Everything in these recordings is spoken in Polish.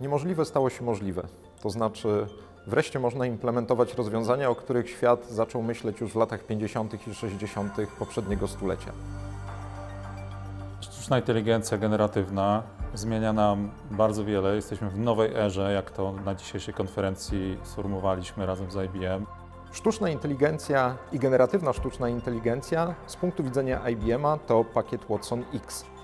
Niemożliwe stało się możliwe. To znaczy, wreszcie można implementować rozwiązania, o których świat zaczął myśleć już w latach 50. i 60. poprzedniego stulecia. Sztuczna inteligencja generatywna zmienia nam bardzo wiele. Jesteśmy w nowej erze, jak to na dzisiejszej konferencji sformułowaliśmy razem z IBM. Sztuczna inteligencja i generatywna sztuczna inteligencja z punktu widzenia IBM-a to pakiet Watson X.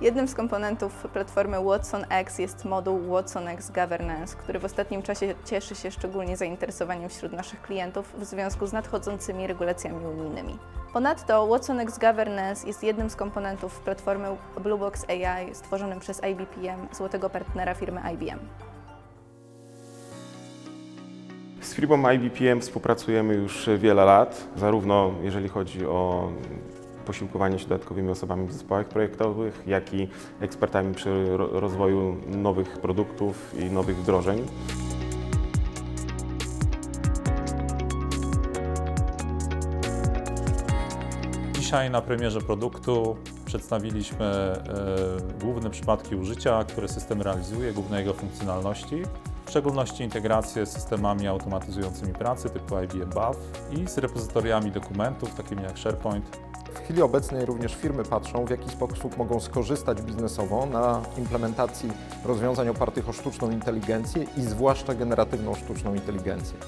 Jednym z komponentów platformy Watson X jest moduł Watson X Governance, który w ostatnim czasie cieszy się szczególnie zainteresowaniem wśród naszych klientów w związku z nadchodzącymi regulacjami unijnymi. Ponadto Watson X Governance jest jednym z komponentów platformy Bluebox AI stworzonym przez IBPM, złotego partnera firmy IBM. Z firmą IBPM współpracujemy już wiele lat, zarówno jeżeli chodzi o posiłkowanie się dodatkowymi osobami w zespołach projektowych, jak i ekspertami przy ro- rozwoju nowych produktów i nowych wdrożeń. Dzisiaj na premierze produktu przedstawiliśmy e, główne przypadki użycia, które system realizuje, główne jego funkcjonalności, w szczególności integrację z systemami automatyzującymi pracy typu IBM BAF i z repozytoriami dokumentów takimi jak SharePoint W chwili obecnej również firmy patrzą, w jaki sposób mogą skorzystać biznesowo na implementacji rozwiązań opartych o sztuczną inteligencję i zwłaszcza generatywną sztuczną inteligencję.